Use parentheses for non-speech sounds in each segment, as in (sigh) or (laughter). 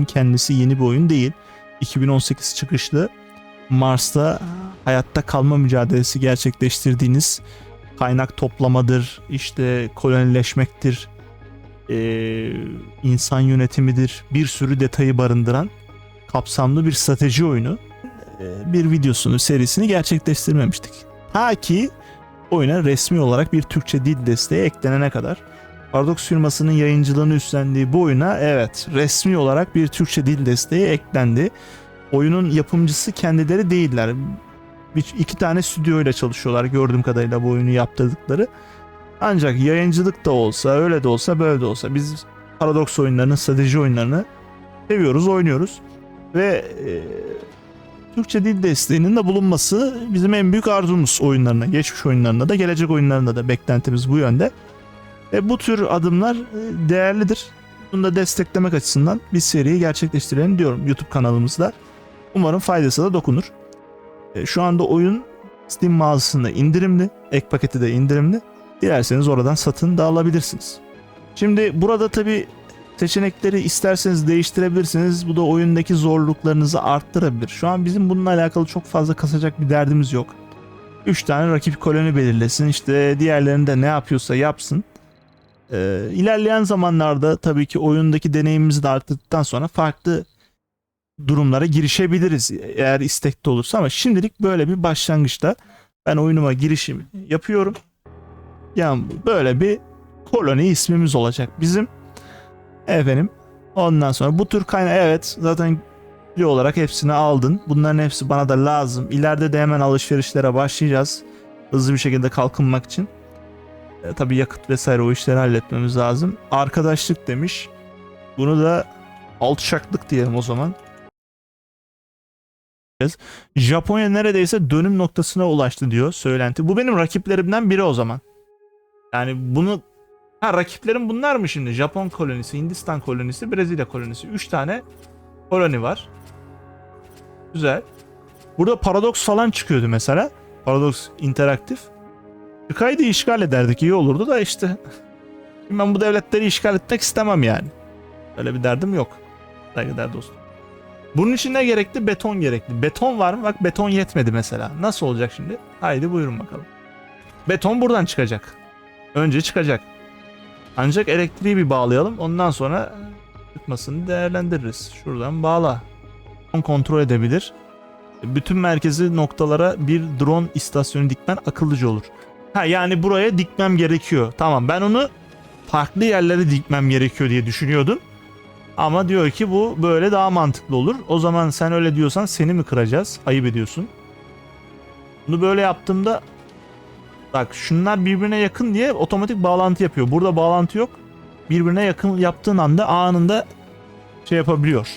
oyunun kendisi yeni bir oyun değil. 2018 çıkışlı Mars'ta hayatta kalma mücadelesi gerçekleştirdiğiniz kaynak toplamadır, işte kolonileşmektir, eee, insan yönetimidir, bir sürü detayı barındıran kapsamlı bir strateji oyunu. Eee, bir videosunu, serisini gerçekleştirmemiştik. Ta ki oyuna resmi olarak bir Türkçe dil desteği eklenene kadar. Paradox firmasının yayıncılığını üstlendiği bu oyuna evet resmi olarak bir Türkçe dil desteği eklendi. Oyunun yapımcısı kendileri değiller. Bir, iki tane stüdyo ile çalışıyorlar gördüğüm kadarıyla bu oyunu yaptırdıkları. Ancak yayıncılık da olsa öyle de olsa böyle de olsa biz Paradox oyunlarını, strateji oyunlarını seviyoruz, oynuyoruz. Ve e, Türkçe dil desteğinin de bulunması bizim en büyük arzumuz oyunlarına, geçmiş oyunlarında da, gelecek oyunlarında da beklentimiz bu yönde. Ve bu tür adımlar e, değerlidir. Bunu da desteklemek açısından bir seriyi gerçekleştirelim diyorum YouTube kanalımızda. Umarım faydası da dokunur. E, Şu anda oyun Steam mağazasında indirimli, ek paketi de indirimli. Dilerseniz oradan satın da alabilirsiniz. Şimdi burada tabi seçenekleri isterseniz değiştirebilirsiniz. Bu da oyundaki zorluklarınızı arttırabilir. Şu an bizim bununla alakalı çok fazla kasacak bir derdimiz yok. 3 tane rakip koloni belirlesin. İşte diğerlerinde de ne yapıyorsa yapsın. Ee, ilerleyen zamanlarda tabii ki oyundaki deneyimimizi de arttıktan sonra farklı durumlara girişebiliriz eğer istekli olursa ama şimdilik böyle bir başlangıçta ben oyunuma girişimi yapıyorum. Yani böyle bir koloni ismimiz olacak bizim. Efendim ondan sonra bu tür kaynağı evet zaten bir olarak hepsini aldın. Bunların hepsi bana da lazım. İleride de hemen alışverişlere başlayacağız. Hızlı bir şekilde kalkınmak için. E, tabii yakıt vesaire o işleri halletmemiz lazım. Arkadaşlık demiş. Bunu da alçaklık diyelim o zaman. Japonya neredeyse dönüm noktasına ulaştı diyor söylenti. Bu benim rakiplerimden biri o zaman. Yani bunu ha rakiplerim bunlar mı şimdi? Japon kolonisi, Hindistan kolonisi, Brezilya kolonisi. 3 tane koloni var. Güzel. Burada paradoks falan çıkıyordu mesela. Paradoks interaktif. Çıkaydı işgal ederdik iyi olurdu da işte. Ben bu devletleri işgal etmek istemem yani. Öyle bir derdim yok. Saygıdeğer dostum. Bunun için ne gerekli? Beton gerekli. Beton var mı? Bak beton yetmedi mesela. Nasıl olacak şimdi? Haydi buyurun bakalım. Beton buradan çıkacak. Önce çıkacak. Ancak elektriği bir bağlayalım. Ondan sonra çıkmasını değerlendiririz. Şuradan bağla. Kontrol edebilir. Bütün merkezi noktalara bir drone istasyonu dikmen akıllıca olur. Ha yani buraya dikmem gerekiyor. Tamam ben onu farklı yerlere dikmem gerekiyor diye düşünüyordum. Ama diyor ki bu böyle daha mantıklı olur. O zaman sen öyle diyorsan seni mi kıracağız? Ayıp ediyorsun. Bunu böyle yaptığımda bak şunlar birbirine yakın diye otomatik bağlantı yapıyor. Burada bağlantı yok. Birbirine yakın yaptığın anda anında şey yapabiliyor.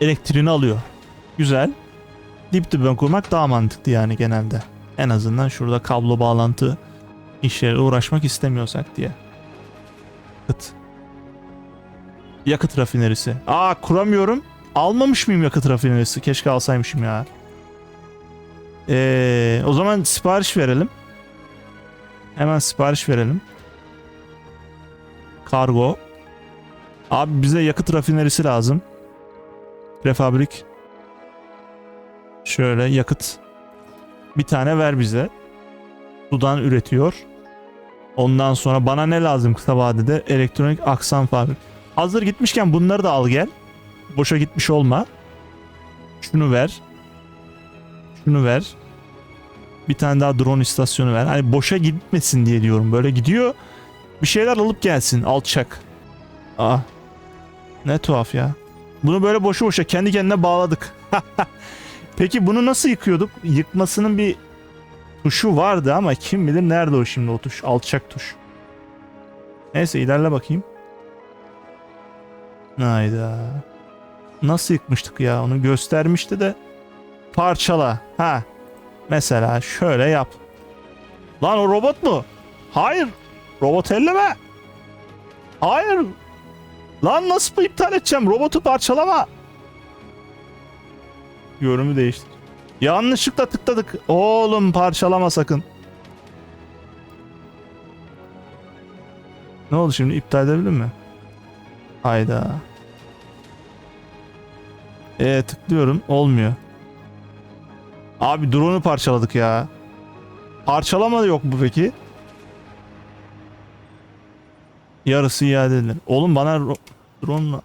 Elektriğini alıyor. Güzel. Dip dibe kurmak daha mantıklı yani genelde. En azından şurada kablo bağlantı işlere uğraşmak istemiyorsak diye. Yakıt. Yakıt rafinerisi. Aa kuramıyorum. Almamış mıyım yakıt rafinerisi? Keşke alsaymışım ya. Ee, o zaman sipariş verelim. Hemen sipariş verelim. Kargo. Abi bize yakıt rafinerisi lazım. Prefabrik. Şöyle yakıt. Bir tane ver bize. Sudan üretiyor. Ondan sonra bana ne lazım kısa vadede? Elektronik aksam fabrik. Hazır gitmişken bunları da al gel. Boşa gitmiş olma. Şunu ver. Şunu ver. Bir tane daha drone istasyonu ver. Hani boşa gitmesin diye diyorum. Böyle gidiyor. Bir şeyler alıp gelsin. Alçak. Aa. Ne tuhaf ya. Bunu böyle boşu boşa kendi kendine bağladık. (laughs) Peki bunu nasıl yıkıyorduk? Yıkmasının bir tuşu vardı ama kim bilir nerede o şimdi o tuş. Alçak tuş. Neyse ilerle bakayım. Hayda. Nasıl yıkmıştık ya? Onu göstermişti de. Parçala. Ha. Mesela şöyle yap. Lan o robot mu? Hayır. Robot elleme. Hayır. Lan nasıl iptal edeceğim? Robotu parçalama. Yorumu değiştir. Yanlışlıkla tıkladık. Oğlum parçalama sakın. Ne oldu şimdi? İptal edebilir mi? Hayda. E tıklıyorum olmuyor. Abi drone'u parçaladık ya. Parçalama da yok mu peki? Yarısı iade edilir. Oğlum bana ro- drone'la...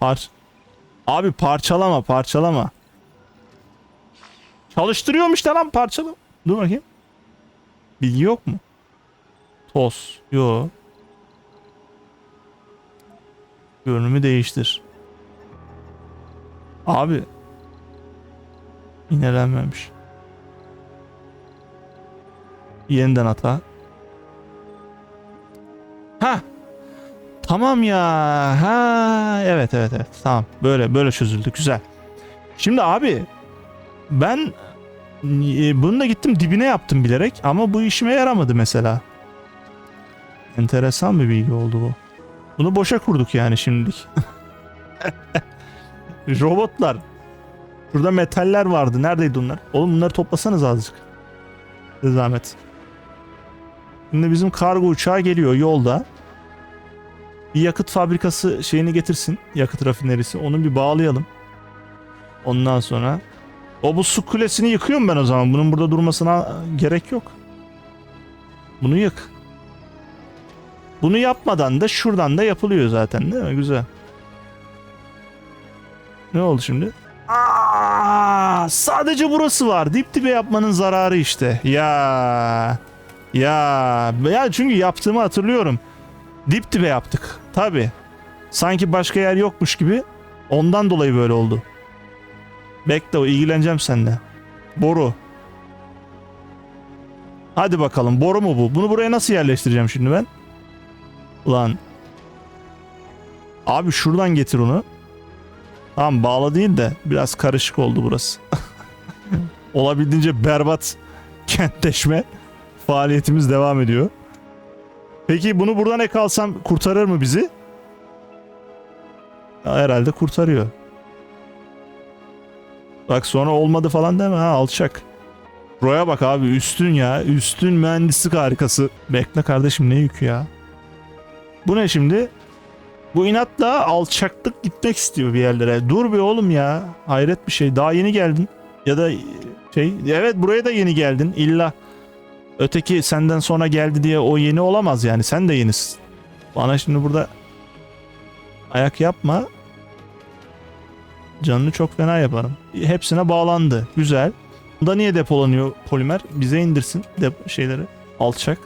Par... Abi parçalama parçalama. Çalıştırıyorum işte lan parçala. Dur bakayım. Bilgi yok mu? Toz. Yo. Görünümü değiştir. Abi. Yenilenmemiş. Yeniden hata. Ha. Tamam ya. Ha. Evet evet evet. Tamam. Böyle böyle çözüldü. Güzel. Şimdi abi ben e, bunu da gittim dibine yaptım bilerek ama bu işime yaramadı mesela. Enteresan bir bilgi oldu bu. Bunu boşa kurduk yani şimdilik. (laughs) Robotlar. Şurada metaller vardı. Neredeydi onlar? Oğlum bunları toplasanız azıcık. Zahmet. Şimdi bizim kargo uçağı geliyor yolda. Bir yakıt fabrikası şeyini getirsin. Yakıt rafinerisi. Onu bir bağlayalım. Ondan sonra o bu su kulesini yıkıyorum ben o zaman. Bunun burada durmasına gerek yok. Bunu yık. Bunu yapmadan da şuradan da yapılıyor zaten değil mi? Güzel. Ne oldu şimdi? Aa, sadece burası var. Dip dibe yapmanın zararı işte. Ya. Ya. Ya çünkü yaptığımı hatırlıyorum. Dip dibe yaptık. Tabi. Sanki başka yer yokmuş gibi. Ondan dolayı böyle oldu. Bekle ilgileneceğim seninle. Boru. Hadi bakalım boru mu bu? Bunu buraya nasıl yerleştireceğim şimdi ben? Ulan. Abi şuradan getir onu. Tamam bağla değil de biraz karışık oldu burası. (laughs) Olabildiğince berbat kentleşme faaliyetimiz devam ediyor. Peki bunu buradan ek alsam kurtarır mı bizi? Ya herhalde kurtarıyor. Bak sonra olmadı falan deme ha alçak. Roya bak abi üstün ya. Üstün mühendislik harikası. Bekle kardeşim ne yükü ya. Bu ne şimdi? Bu inatla alçaklık gitmek istiyor bir yerlere. Dur bir oğlum ya. Hayret bir şey. Daha yeni geldin. Ya da şey evet buraya da yeni geldin. İlla öteki senden sonra geldi diye o yeni olamaz yani. Sen de yenisin. Bana şimdi burada ayak yapma. Canını çok fena yaparım. Hepsine bağlandı. Güzel. Bunda niye depolanıyor polimer? Bize indirsin dep şeyleri. Alçak.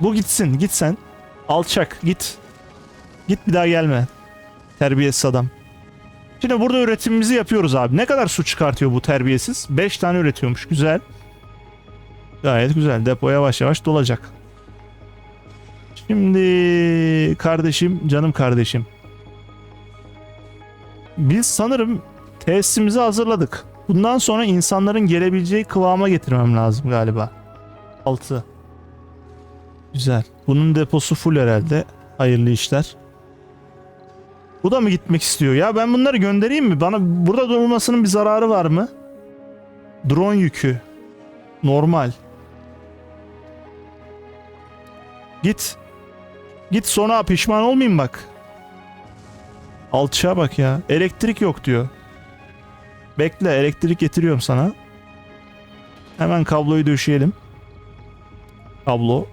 Bu gitsin. Git sen. Alçak. Git. Git bir daha gelme. Terbiyesiz adam. Şimdi burada üretimimizi yapıyoruz abi. Ne kadar su çıkartıyor bu terbiyesiz? 5 tane üretiyormuş. Güzel. Gayet güzel. Depo yavaş yavaş dolacak. Şimdi kardeşim, canım kardeşim. Biz sanırım tesisimizi hazırladık. Bundan sonra insanların gelebileceği kıvama getirmem lazım galiba. 6. Güzel. Bunun deposu full herhalde. Hayırlı işler. Bu da mı gitmek istiyor? Ya ben bunları göndereyim mi? Bana burada durmasının bir zararı var mı? Drone yükü. Normal. Git. Git sonra pişman olmayayım bak. Alçağa bak ya. Elektrik yok diyor. Bekle elektrik getiriyorum sana. Hemen kabloyu döşeyelim. Kablo.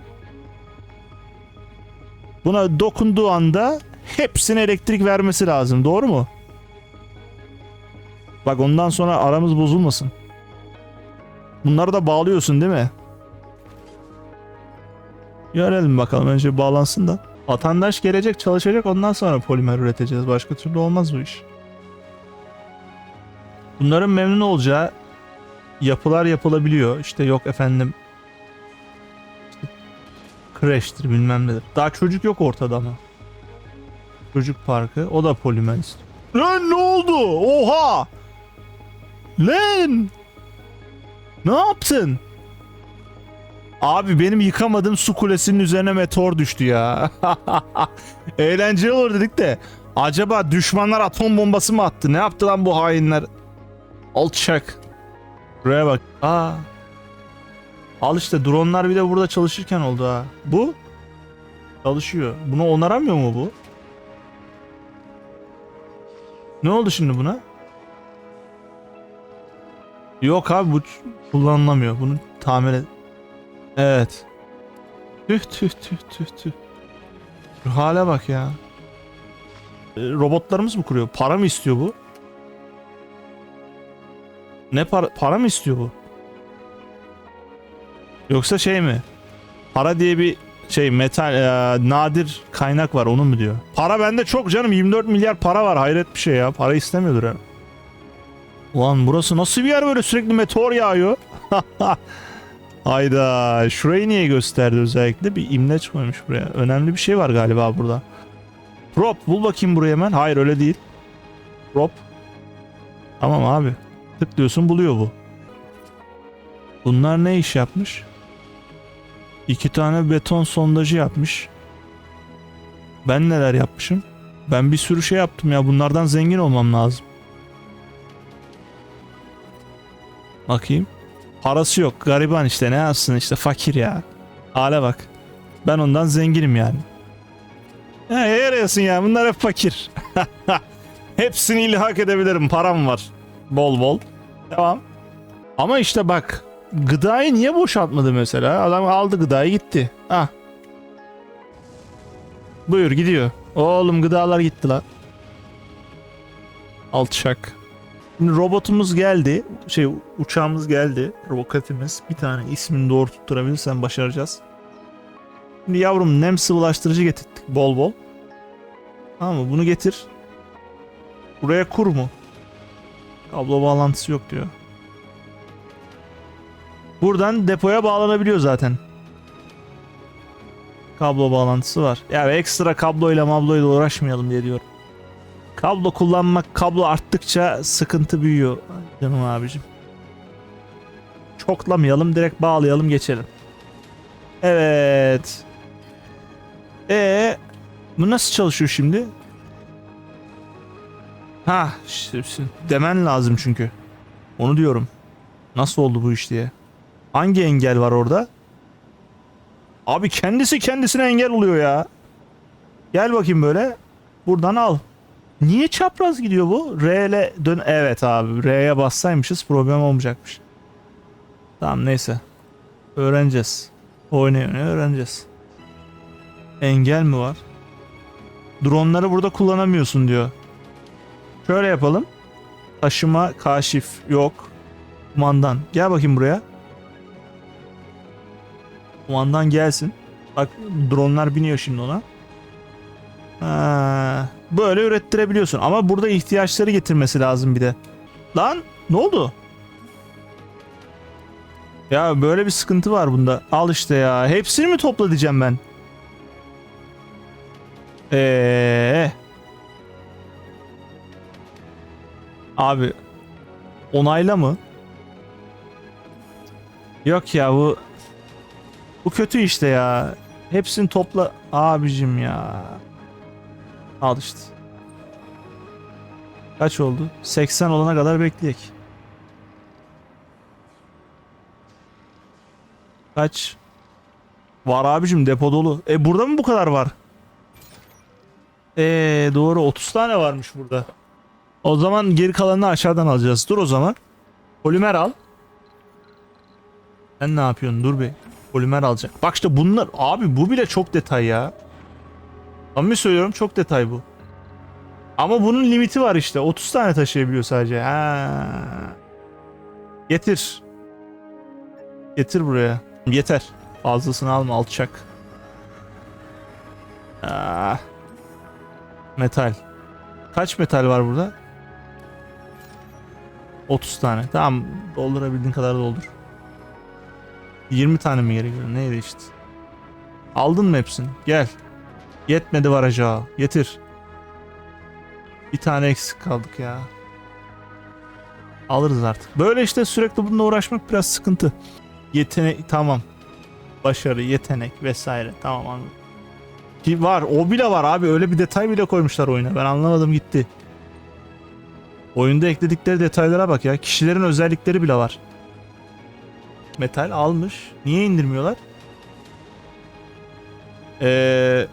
Buna dokunduğu anda hepsine elektrik vermesi lazım. Doğru mu? Bak ondan sonra aramız bozulmasın. Bunları da bağlıyorsun değil mi? Görelim bakalım önce bağlansın da. Vatandaş gelecek çalışacak ondan sonra polimer üreteceğiz. Başka türlü olmaz bu iş. Bunların memnun olacağı yapılar yapılabiliyor. İşte yok efendim işte crash'tir bilmem nedir. Daha çocuk yok ortada ama. Çocuk parkı o da polimer istiyor. Lan ne oldu? Oha! Lan! Ne yaptın? Abi benim yıkamadığım su kulesinin üzerine meteor düştü ya. (laughs) Eğlenceli olur dedik de. Acaba düşmanlar atom bombası mı attı? Ne yaptı lan bu hainler? Alçak. Buraya bak. Aa. Al işte dronlar bir de burada çalışırken oldu ha. Bu? Çalışıyor. Bunu onaramıyor mu bu? Ne oldu şimdi buna? Yok abi bu kullanılamıyor. Bunu tamir et. Evet. Tüh tüh tüh tüh tüh. Şu hale bak ya. E, Robotlarımız mı kuruyor? Para mı istiyor bu? Ne para, para mı istiyor bu? Yoksa şey mi? Para diye bir şey metal e, nadir kaynak var onu mu diyor? Para bende çok canım 24 milyar para var hayret bir şey ya. Para istemiyordur ya. Ulan burası nasıl bir yer böyle sürekli meteor yağıyor? (laughs) Hayda şurayı niye gösterdi özellikle? Bir imleç koymuş buraya. Önemli bir şey var galiba burada. Prop bul bakayım buraya hemen. Hayır öyle değil. Prop. Tamam abi. Tıklıyorsun buluyor bu. Bunlar ne iş yapmış? İki tane beton sondajı yapmış. Ben neler yapmışım? Ben bir sürü şey yaptım ya. Bunlardan zengin olmam lazım. Bakayım. Parası yok. Gariban işte. Ne yapsın işte. Fakir ya. Hale bak. Ben ondan zenginim yani. He, yarayasın ya. Bunlar hep fakir. (laughs) Hepsini ilhak edebilirim. Param var. Bol bol. Devam. Ama işte bak. Gıdayı niye boşaltmadı mesela? Adam aldı gıdayı gitti. Ah. Buyur gidiyor. Oğlum gıdalar gitti lan. Alçak. Şimdi robotumuz geldi. Şey uçağımız geldi. Roketimiz. Bir tane ismini doğru tutturabilirsen başaracağız. Şimdi yavrum nem sıvılaştırıcı getirdik bol bol. Tamam mı? Bunu getir. Buraya kur mu? Kablo bağlantısı yok diyor. Buradan depoya bağlanabiliyor zaten. Kablo bağlantısı var. Ya ekstra kabloyla mabloyla uğraşmayalım diye diyorum. Kablo kullanmak kablo arttıkça sıkıntı büyüyor. Canım abicim. Çoklamayalım direkt bağlayalım geçelim. Evet. Ee, bu nasıl çalışıyor şimdi? Ha, işte demen lazım çünkü. Onu diyorum. Nasıl oldu bu iş diye. Hangi engel var orada? Abi kendisi kendisine engel oluyor ya. Gel bakayım böyle. Buradan al. Niye çapraz gidiyor bu? R ile dön. Evet abi. R'ye bassaymışız problem olmayacakmış. Tamam neyse. Öğreneceğiz. Oynaya oynaya öğreneceğiz. Engel mi var? Dronları burada kullanamıyorsun diyor. Şöyle yapalım. Taşıma kaşif yok. Kumandan. Gel bakayım buraya. Kumandan gelsin. Bak dronlar biniyor şimdi ona. Ha, böyle ürettirebiliyorsun ama burada ihtiyaçları getirmesi lazım bir de. Lan ne oldu? Ya böyle bir sıkıntı var bunda. Al işte ya. Hepsini mi topla diyeceğim ben? Eee. Abi onayla mı? Yok ya bu bu kötü işte ya. Hepsini topla abicim ya. Al işte. Kaç oldu? 80 olana kadar bekleyek. Kaç? Var abicim depo dolu. E burada mı bu kadar var? E doğru 30 tane varmış burada. O zaman geri kalanını aşağıdan alacağız. Dur o zaman. Polimer al. Sen ne yapıyorsun? Dur bir. Polimer alacak. Bak işte bunlar. Abi bu bile çok detay ya. Samimi söylüyorum çok detay bu. Ama bunun limiti var işte. 30 tane taşıyabiliyor sadece. Ha. Getir. Getir buraya. Yeter. Fazlasını alma alçak. Ah. Metal. Kaç metal var burada? 30 tane. Tamam doldurabildiğin kadar doldur. 20 tane mi gerekiyor? Neydi işte? Aldın mı hepsini? Gel. Yetmedi varacağı. Getir. Bir tane eksik kaldık ya. Alırız artık. Böyle işte sürekli bununla uğraşmak biraz sıkıntı. Yetenek tamam. Başarı, yetenek vesaire. Tamam anladım. Ki var o bile var abi öyle bir detay bile koymuşlar oyuna. Ben anlamadım gitti. Oyunda ekledikleri detaylara bak ya. Kişilerin özellikleri bile var. Metal almış. Niye indirmiyorlar? Eee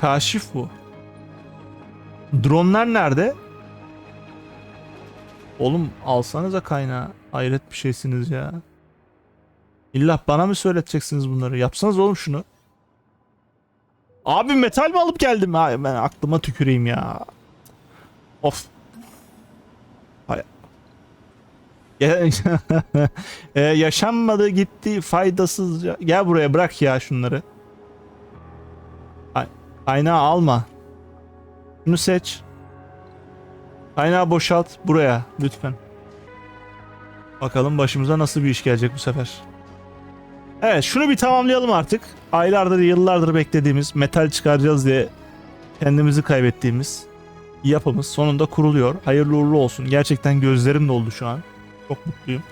kaşif bu. Dronlar nerede? Oğlum alsanıza kaynağı. Hayret bir şeysiniz ya. İlla bana mı söyleteceksiniz bunları? Yapsanız oğlum şunu. Abi metal mi alıp geldim? Ha, ben aklıma tüküreyim ya. Of. Hay. Ya- (laughs) e, yaşanmadı gitti faydasızca. Gel buraya bırak ya şunları. Kay- Kaynağı alma. Şunu seç. Kaynağı boşalt buraya lütfen. Bakalım başımıza nasıl bir iş gelecek bu sefer. Evet şunu bir tamamlayalım artık. Aylardır yıllardır beklediğimiz metal çıkaracağız diye kendimizi kaybettiğimiz yapımız sonunda kuruluyor. Hayırlı uğurlu olsun. Gerçekten gözlerim doldu şu an. Çok mutluyum.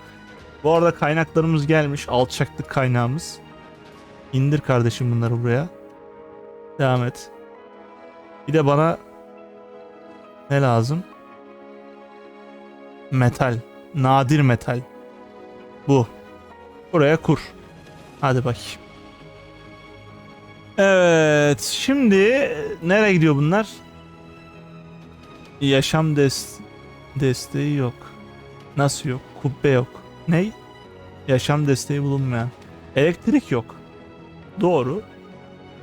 Bu arada kaynaklarımız gelmiş. Alçaklık kaynağımız. İndir kardeşim bunları buraya. Devam et. Bir de bana ne lazım? Metal. Nadir metal. Bu. Buraya kur. Hadi bakayım. Evet. Şimdi nereye gidiyor bunlar? Yaşam des desteği yok. Nasıl yok? Kubbe yok. Ney? Yaşam desteği bulunmayan. Elektrik yok. Doğru.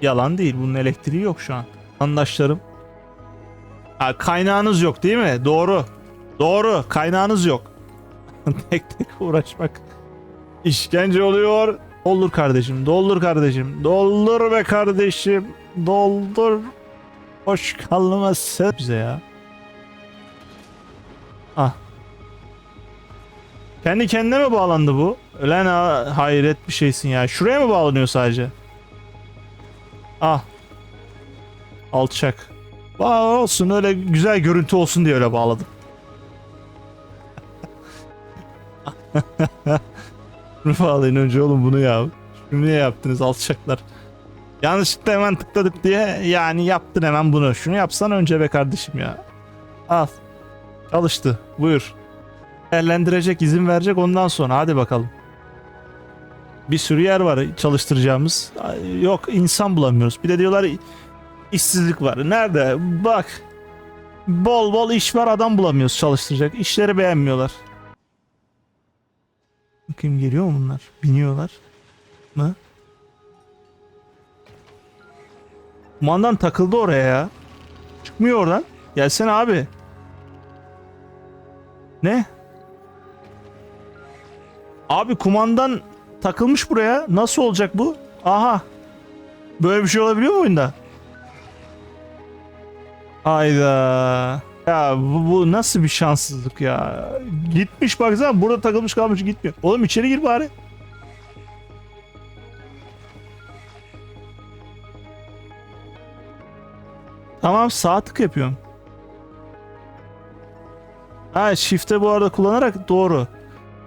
Yalan değil. Bunun elektriği yok şu an. Andaşlarım. Ha, kaynağınız yok değil mi? Doğru. Doğru. Kaynağınız yok. (laughs) tek tek uğraşmak işkence oluyor. Doldur kardeşim. Doldur kardeşim. Doldur be kardeşim. Doldur. Hoş kalmasın bize ya. Ah. Kendi kendine mi bağlandı bu? Ölen ha, hayret bir şeysin ya. Şuraya mı bağlanıyor sadece? Ah. Alçak. Aa, olsun öyle güzel görüntü olsun diye öyle bağladım. (laughs) Bunu bağlayın önce oğlum bunu ya. Şunu niye yaptınız alçaklar? Yanlışlıkla hemen tıkladık diye yani yaptın hemen bunu. Şunu yapsan önce be kardeşim ya. Al. Çalıştı. Buyur. Değerlendirecek, izin verecek ondan sonra. Hadi bakalım. Bir sürü yer var çalıştıracağımız. Yok insan bulamıyoruz. Bir de diyorlar işsizlik var. Nerede? Bak. Bol bol iş var adam bulamıyoruz çalıştıracak. İşleri beğenmiyorlar. Bakayım geliyor mu bunlar? Biniyorlar mı? Kumandan takıldı oraya ya. Çıkmıyor oradan. Gelsene abi. Ne? Abi kumandan takılmış buraya. Nasıl olacak bu? Aha. Böyle bir şey olabiliyor mu oyunda? Hayda. Ya bu, bu nasıl bir şanssızlık ya. Gitmiş baksana burada takılmış kalmış gitmiyor. Oğlum içeri gir bari. Tamam sağ tık yapıyorum. Ha shift'e bu arada kullanarak doğru.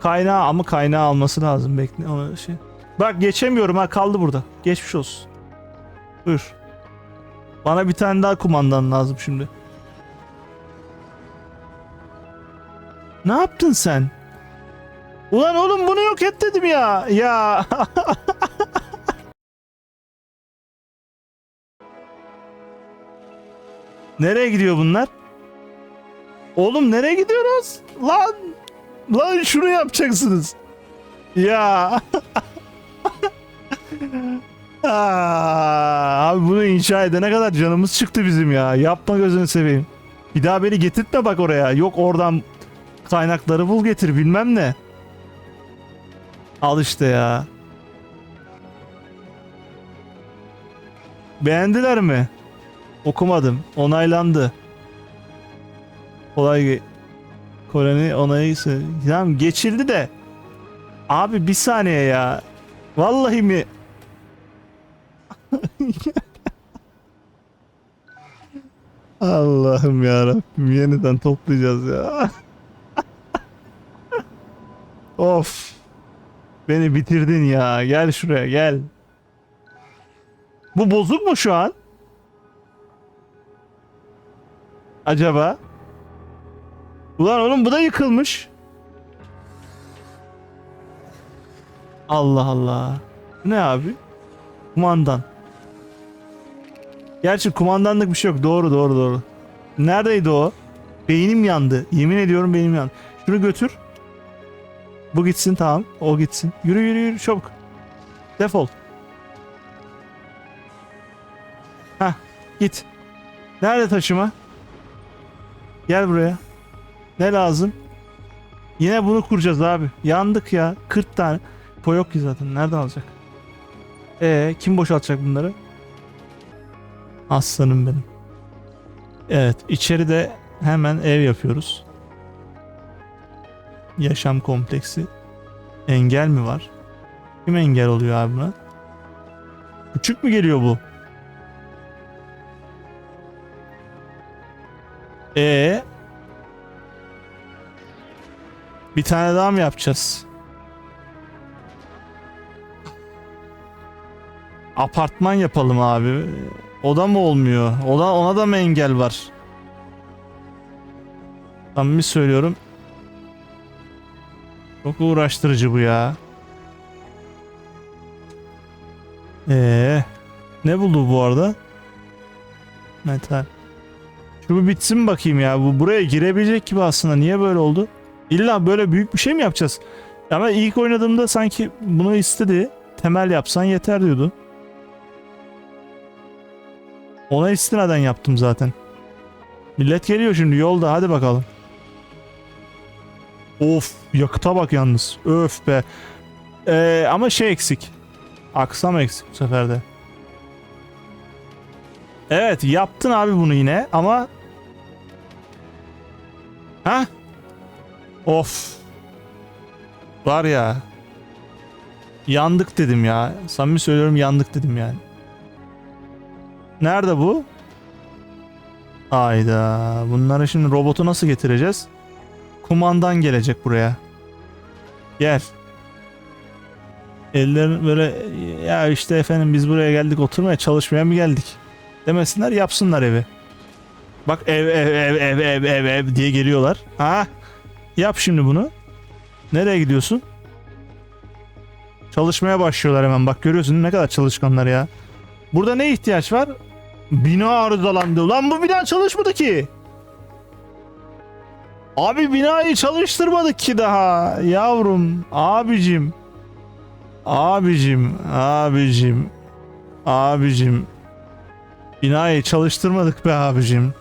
Kaynağı ama kaynağı alması lazım bekle o şey. Bak geçemiyorum ha kaldı burada. Geçmiş olsun. Buyur. Bana bir tane daha kumandan lazım şimdi. Ne yaptın sen? Ulan oğlum bunu yok et dedim ya. Ya. (laughs) nereye gidiyor bunlar? Oğlum nereye gidiyoruz? Lan. Lan şunu yapacaksınız. Ya. (laughs) Aa, abi bunu inşa edene kadar canımız çıktı bizim ya. Yapma gözünü seveyim. Bir daha beni getirtme bak oraya. Yok oradan kaynakları bul getir bilmem ne. Al işte ya. Beğendiler mi? Okumadım. Onaylandı. Kolay ge- Koloni onayı Tamam geçildi de. Abi bir saniye ya. Vallahi mi? (laughs) Allah'ım ya Rabbim yeniden toplayacağız ya. (laughs) of. Beni bitirdin ya. Gel şuraya gel. Bu bozuk mu şu an? Acaba? Ulan oğlum bu da yıkılmış. Allah Allah. Ne abi? Kumandan. Gerçi kumandanlık bir şey yok. Doğru doğru doğru. Neredeydi o? Beynim yandı. Yemin ediyorum beynim yandı. Şunu götür. Bu gitsin tamam. O gitsin. Yürü yürü yürü çabuk. Defol. Hah git. Nerede taşıma? Gel buraya. Ne lazım? Yine bunu kuracağız abi. Yandık ya. 40 tane. Po yok ki zaten. Nereden alacak? Ee kim boşaltacak bunları? Aslanım benim. Evet içeride hemen ev yapıyoruz. Yaşam kompleksi. Engel mi var? Kim engel oluyor abi buna? Küçük mü geliyor bu? Ee bir tane daha mı yapacağız? Apartman yapalım abi. O da mı olmuyor? O da ona da mı engel var? Samimi söylüyorum. Çok uğraştırıcı bu ya. Ee, ne buldu bu arada? Metal. Şu bitsin bakayım ya. Bu buraya girebilecek gibi aslında. Niye böyle oldu? İlla böyle büyük bir şey mi yapacağız? Ama ilk oynadığımda sanki bunu istedi. Temel yapsan yeter diyordu. Ona istinaden yaptım zaten. Millet geliyor şimdi yolda hadi bakalım. Of yakıta bak yalnız. Öf be. Ee, ama şey eksik. Aksam eksik bu sefer de. Evet yaptın abi bunu yine ama Ha? Of. Var ya. Yandık dedim ya. Samimi söylüyorum yandık dedim yani. Nerede bu? Ayda. Bunları şimdi robotu nasıl getireceğiz? Kumandan gelecek buraya. Gel. Ellerin böyle ya işte efendim biz buraya geldik oturmaya çalışmaya mı geldik? Demesinler yapsınlar evi. Bak ev ev ev ev ev ev ev diye geliyorlar. Ha? Yap şimdi bunu. Nereye gidiyorsun? Çalışmaya başlıyorlar hemen. Bak görüyorsun ne kadar çalışkanlar ya. Burada ne ihtiyaç var? Bina arızalandı. Lan bu bina çalışmadı ki. Abi binayı çalıştırmadık ki daha. Yavrum, abicim. Abicim, abicim. Abicim. Binayı çalıştırmadık be abicim.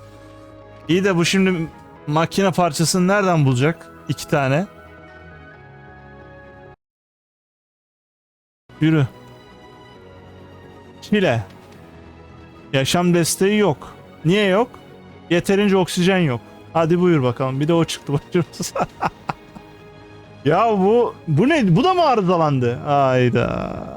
İyi de bu şimdi makine parçasını nereden bulacak? İki tane. Yürü. Çile. Yaşam desteği yok. Niye yok? Yeterince oksijen yok. Hadi buyur bakalım. Bir de o çıktı başımıza. (laughs) ya bu bu ne? Bu da mı arızalandı? Ayda.